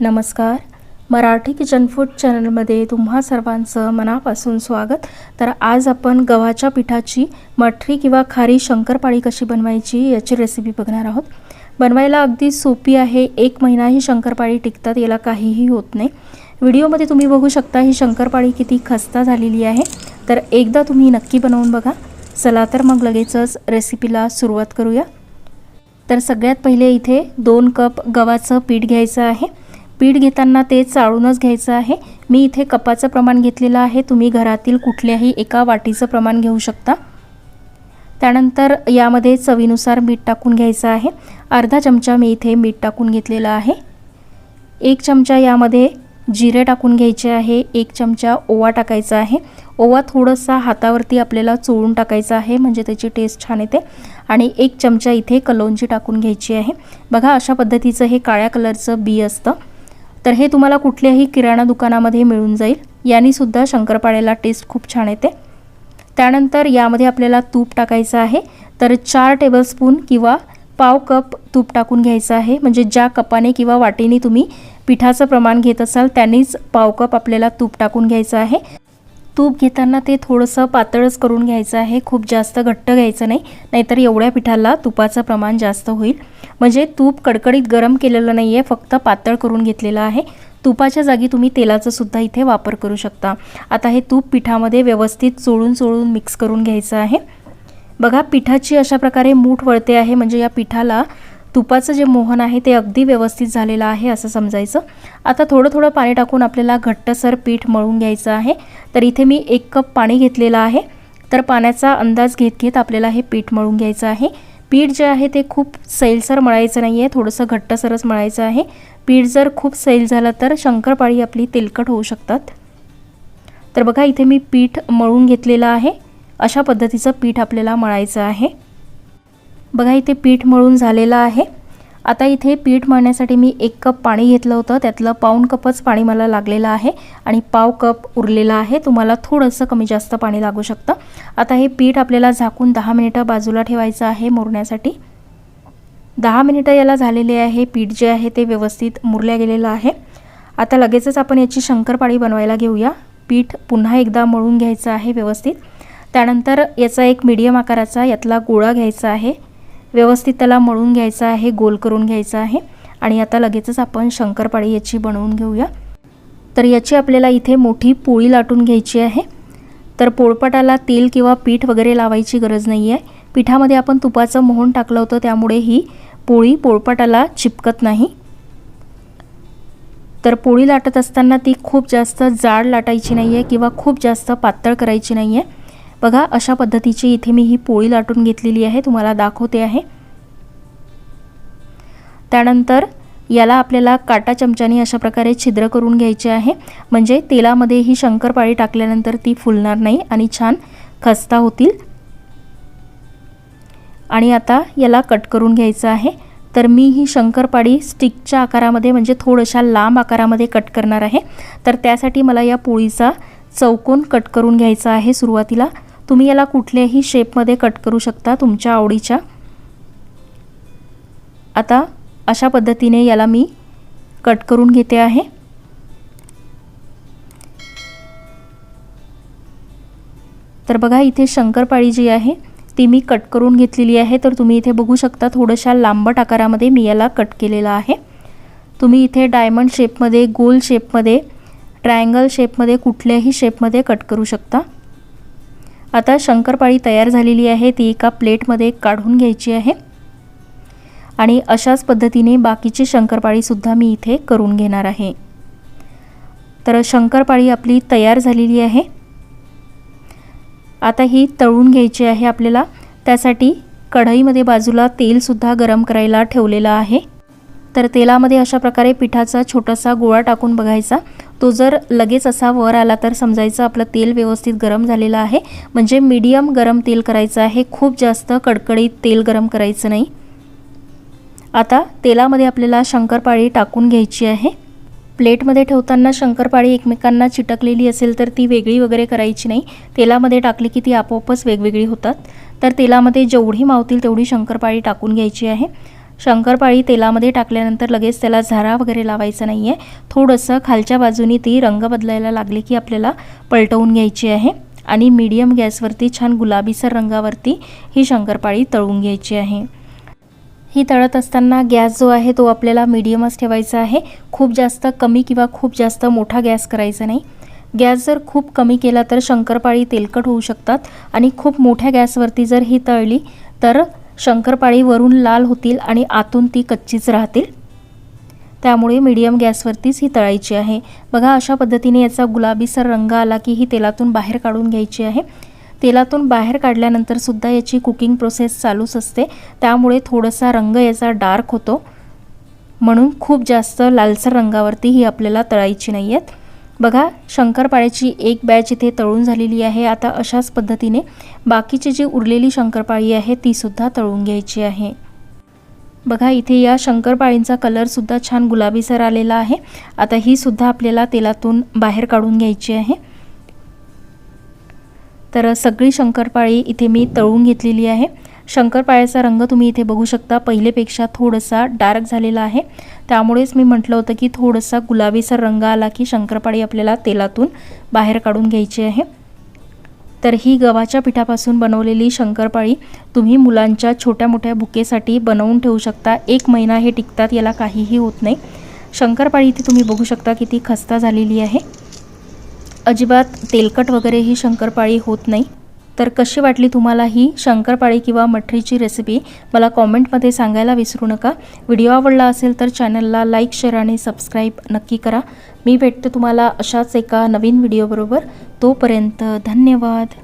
नमस्कार. Marathi kitchen food चॅनलमध्ये तुम्हा सर्वांचं मनापासून स्वागत. तर आज आपण गव्हाच्या पिठाची मठरी किंवा खारी शंकरपाळी कशी बनवायची याची रेसिपी बघणार आहोत. बनवायला अगदी सोपी आहे. एक महिना ही शंकरपाळी टिकतात याला काहीही होत नाही. व्हिडिओमध्ये तुम्ही बघू शकता ही शंकरपाळी किती खस्ता झालेली आहे. तर एकदा तुम्ही नक्की बनवून बघा. चला तर मग लगेचच रेसिपीला सुरुवात करूया. तर सगळ्यात पहिले इथे दोन कप गव्हाचं पीठ घ्यायचं आहे. पीठ घेताना ते चाळूनच घ्यायचं आहे. मी इथे कपाचं प्रमाण घेतलेलं आहे. तुम्ही घरातील कुठल्याही एका वाटीचं प्रमाण घेऊ शकता. त्यानंतर यामध्ये चवीनुसार मीठ टाकून घ्यायचं आहे. अर्धा चमचा मी इथे मीठ टाकून घेतलेलं आहे. एक चमचा यामध्ये जिरे टाकून घ्यायचे आहे. एक चमचा ओवा टाकायचा आहे. ओवा थोडंसा हातावरती आपल्याला चोळून टाकायचा आहे म्हणजे त्याची टेस्ट छान येते. आणि एक चमचा इथे कलोंजी टाकून घ्यायची आहे. बघा अशा पद्धतीचं हे काळ्या कलरचं बी असतं. तर हे तुम्हाला कुठल्याही किराणा दुकानामध्ये मिळून जाईल. यानीसुद्धा शंकरपाळ्याला टेस्ट खूप छान येते. त्यानंतर यामध्ये आपल्याला तूप टाकायचं आहे. तर चार टेबलस्पून किंवा पाव कप तूप टाकून घ्यायचं आहे. म्हणजे ज्या कपाने किंवा वाटीने तुम्ही पिठाचं प्रमाण घेत असाल त्यांनीच पाव कप आपल्याला तूप टाकून घ्यायचं आहे. तूप घेताना ते थोडंसं पातळच करून घ्यायचं आहे. खूप जास्त घट्ट घ्यायचं नाही. नाहीतर एवढ्या पिठाला तुपाचं प्रमाण जास्त होईल. म्हणजे तूप कडकडीत गरम केलेलं नाही आहे फक्त पातळ करून घेतलेलं आहे. तुपाच्या जागी तुम्ही तेलाचा सुद्धा इथे वापर करू शकता. आता हे तूप पिठामध्ये व्यवस्थित चोळून चोळून मिक्स करून घ्यायचं आहे. बघा पिठाची अशा प्रकारे मूठ वळते आहे. म्हणजे या पिठाला तुपाचं जे मोहन आहे ते अगदी व्यवस्थित झालेलं आहे असं समजायचं. आता थोडं थोडं पाणी टाकून आपल्याला घट्टसर पीठ मळून घ्यायचं आहे. तर इथे मी एक कप पाणी घेतलेलं आहे. तर पाण्याचा अंदाज घेत घेत आपल्याला हे पीठ मळून घ्यायचं आहे. पीठ जे आहे ते खूप सैलसर मळायचं नाही आहे थोडंसं घट्टसरच मळायचं आहे. पीठ जर खूप सैल झालं तर शंकरपाळी आपली तेलकट होऊ शकतात. तर बघा इथे मी पीठ मळून घेतलेलं आहे. अशा पद्धतीचं पीठ आपल्याला मळायचं आहे. बघा इथे पीठ मळून झालेलं आहे. आता इथे पीठ मळण्यासाठी मी एक कप पाणी घेतलं होतं. त्यातलं पाऊण कपच पाणी मला लागलेलं आहे आणि पाव कप उरलेला आहे. तुम्हाला थोडंसं कमी जास्त पाणी लागू शकतं. आता हे पीठ आपल्याला झाकून दहा मिनिटं बाजूला ठेवायचं आहे मुरण्यासाठी. दहा मिनिटं याला झालेले आहे. पीठ जे आहे ते व्यवस्थित मुरल्या गेलेलं आहे. आता लगेचच आपण याची शंकरपाळी बनवायला घेऊया. पीठ पुन्हा एकदा मळून घ्यायचं आहे व्यवस्थित. त्यानंतर याचा एक मीडियम आकाराचा यातला गोळा घ्यायचा आहे. व्यवस्थित त्याला मळून घ्यायचा आहे गोल करून घ्यायचा आहे. आणि आता लगेचच आपण शंकरपाळी याची बनवून घेऊया. तर याची आपल्याला इथे मोठी पोळी लाटून घ्यायची आहे. तर पोळपटाला तेल किंवा पीठ वगैरे लावायची गरज नाही आहे पिठामध्ये आपण तुपाचं मोहन टाकलं होतं त्यामुळे ही पोळी पोळपाटाला चिपकत नाही. तर पोळी लाटत असताना ती खूप जास्त जाड लाटायची नाही आहे किंवा खूप जास्त पातळ करायची नाही आहे बघा अशा पद्धतीची इथे मी ही पोळी लाटून घेतलेली आहे तुम्हाला दाखवते आहे. त्यानंतर याला आपल्याला काटा चमच्याने अशा प्रकारे छिद्र करून घ्यायचे आहे. म्हणजे तेलामध्ये ही शंकरपाळी टाकल्यानंतर ती फुलणार नाही आणि छान खस्ता होतील. आणि आता याला कट करून घ्यायचं आहे. तर मी ही शंकरपाळी स्टिकच्या आकारामध्ये म्हणजे थोडशा लांब आकारामध्ये कट करणार आहे. तर त्यासाठी मला या पोळीचा चौकोन कट करून घ्यायचा आहे सुरुवातीला. तुम्ही याला कुठल्याही शेपमध्ये कट करू शकता तुमच्या आवडीच्या. आता अशा पद्धतीने याला मी कट करून घेते आहे. तर बघा इथे शंकरपाळी जी आहे ती मी कट करून घेतलेली आहे. तर तुम्ही इथे बघू शकता थोड्याशा लांबट आकारामध्ये मी याला कट केलेला आहे. तुम्ही इथे डायमंड शेपमध्ये गोल शेपमध्ये ट्रायंगल शेपमध्ये कुठल्याही शेपमध्ये कट करू शकता. आता शंकरपाळी तयार झालेली आहे. ती एका प्लेटमध्ये काढून घ्यायची आहे. आणि अशाच पद्धतीने बाकीची शंकरपाळीसुद्धा मी इथे करून घेणार आहे. तर शंकरपाळी आपली तयार झालेली आहे. आता ही तळून घ्यायची आहे आपल्याला. त्यासाठी कढईमध्ये बाजूला तेलसुद्धा गरम करायला ठेवलेलं आहे. तर तेलामध्ये अशा प्रकारे पिठाचा छोटासा गोळा टाकून बघायचा. तो जर लगेच असा वर आला तर समजायचं आपलं तेल व्यवस्थित गरम झालेलं आहे. म्हणजे मीडियम गरम तेल करायचं आहे. खूप जास्त कडकडीत तेल गरम करायचं नाही. आता तेलामध्ये आपल्याला शंकरपाळी टाकून घ्यायची आहे. प्लेटमध्ये ठेवताना शंकरपाळी एकमेकांना चिटकलेली असेल तर ती वेगळी वगैरे करायची नाही. तेलामध्ये टाकली की ती आपोआपच वेगवेगळी होतात. तर तेलामध्ये जेवढी मावतील तेवढी शंकरपाळी टाकून घ्यायची आहे. शंकरपाळी तेलामध्ये टाकल्यानंतर लगेच त्याला झारा वगैरे लावायचा नाही आहे थोडंसं खालच्या बाजूनी ती रंग बदलायला लागली की आपल्याला पलटवून घ्यायची आहे. आणि मीडियम गॅसवरती छान गुलाबीसर रंगावरती ही शंकरपाळी तळून घ्यायची आहे. ही तळत असताना गॅस जो आहे तो आपल्याला मीडियमच ठेवायचा आहे. खूप जास्त कमी किंवा खूप जास्त मोठा गॅस करायचा नाही. गॅस जर खूप कमी केला तर शंकरपाळी तेलकट होऊ शकतात. आणि खूप मोठ्या गॅसवरती जर ही तळली तर शंकरपाळी वरून लाल होतील आणि आतून ती कच्चीच राहतील? त्यामुळे मीडियम गॅसवरतीच ही तळायची आहे. बघा अशा पद्धतीने याचा गुलाबीसर रंग आला की ही तेलातून बाहेर काढून घ्यायची आहे. तेलातून बाहेर काढल्यानंतर सुद्धा याची कुकिंग प्रोसेस चालूच असते. त्यामुळे थोडासा रंग याचा डार्क होतो. म्हणून खूप जास्त लालसर रंगावरती ही आपल्याला तळायची नाही आहेत बघा शंकरपाळ्याची एक बॅच इथे तळून झालेली आहे. आता अशाच पद्धतीने बाकीची जी उरलेली शंकरपाळी आहे तीसुद्धा तळून घ्यायची आहे. बघा इथे या शंकरपाळींचा कलरसुद्धा छान गुलाबीसर आलेला आहे. आता ही सुद्धा आपल्याला तेलातून बाहेर काढून घ्यायची आहे. तर सगळी शंकरपाळी इथे मी तळून घेतलेली आहे. शंकरपाळ्याचा रंग तुम्ही इथे बघू शकता. पहिलेपेक्षा थोडासा डार्क झालेला आहे. त्यामुळेच मी म्हटलं होतं की थोडासा गुलाबीसर रंग आला की शंकरपाळी आपल्याला तेलातून बाहेर काढून घ्यायची आहे. तर ही गव्हाच्या पिठापासून बनवलेली शंकरपाळी तुम्ही मुलांच्या छोट्या मोठ्या बुकेसाठी बनवून ठेवू शकता. एक महिना हे टिकतात याला काहीही होत नाही. शंकरपाळी इथे तुम्ही बघू शकता किती खस्ता झालेली आहे. अजिबात तेलकट वगैरे ही शंकरपाळी होत नाही. तर कशी वाटली तुम्हाला ही शंकरपाळी किंवा मठरीची रेसिपी मला कॉमेंटमध्ये सांगायला विसरू नका. व्हिडिओ आवडला असेल तर चॅनलला लाईक शेअर आणि सबस्क्राईब नक्की करा. मी भेटते तुम्हाला अशाच एका नवीन व्हिडिओबरोबर तोपर्यंत धन्यवाद.